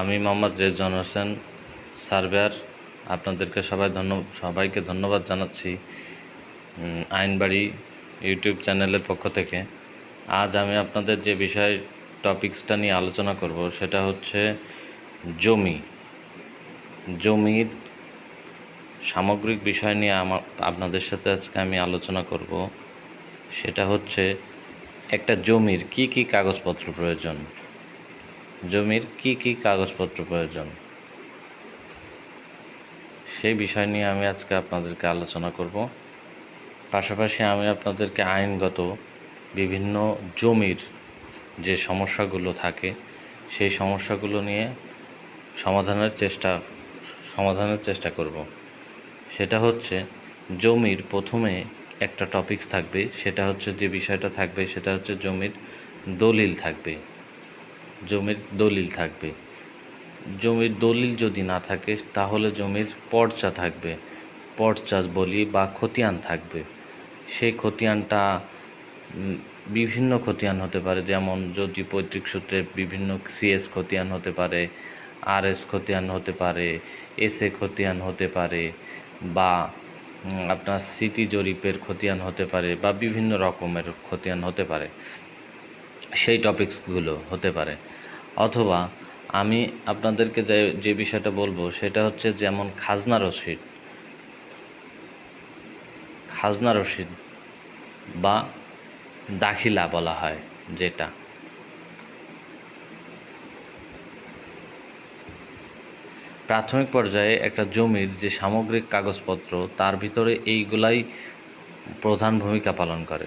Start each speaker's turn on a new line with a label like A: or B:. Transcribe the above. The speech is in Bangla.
A: আমি মোহাম্মদ রেজন হোসেন সার্ভেয়ার আপনাদেরকে সবাই ধন্য, সবাইকে ধন্যবাদ জানাচ্ছি আইনবাড়ি ইউটিউব চ্যানেলের পক্ষ থেকে। আজ আমি আপনাদের যে বিষয় টপিকসটা নিয়ে আলোচনা করব, সেটা হচ্ছে জমি। জমির সামগ্রিক বিষয় নিয়ে আমার, আপনাদের সাথে আজকে আমি আলোচনা করব। সেটা হচ্ছে একটা জমির কি কি কাগজপত্র প্রয়োজন? জমির কি কি কাগজপত্র প্রয়োজন? সেই বিষয় নিয়ে আমি আজকে আপনাদেরকে আলোচনা করব। পাশাপাশি আমি আপনাদেরকে আইনগত বিভিন্ন জমির যে সমস্যাগুলো থাকে, সেই সমস্যাগুলো নিয়ে সমাধানের চেষ্টা সমাধানের চেষ্টা করব। সেটা হচ্ছে, জমির প্রথমে একটা টপিকস থাকবে, সেটা হচ্ছে যে বিষয়টা থাকবে, সেটা হচ্ছে জমির দলিল থাকবে। জমির দলিল থাকবে। জমির দলিল যদি না থাকে, তাহলে জমির পর্চা থাকবে। পর্চা বলি বা খতিয়ান থাকবে। সেই খতিয়ানটা বিভিন্ন খতিয়ান হতে পারে, যেমন যদি পৈতৃক সূত্রে বিভিন্ন সিএস খতিয়ান হতে পারে আর এস খতিয়ান হতে পারে এস এ খতিয়ান হতে পারে, বা আপনার সিটি জরিপের খতিয়ান হতে পারে, বা বিভিন্ন রকমের খতিয়ান হতে পারে। সেই টপিকসগুলো হতে পারে। অথবা আমি আপনাদেরকে যে যে বিষয়টা বলব সেটা হচ্ছে যেমন খাজনা রসিদ। খাজনা রসিদ বা দাখিলা বলা হয় যেটা। প্রাথমিক পর্যায়ে একটা জমির যে সামগ্রিক কাগজপত্র, তার ভিতরে এইগুলাই প্রধান ভূমিকা পালন করে।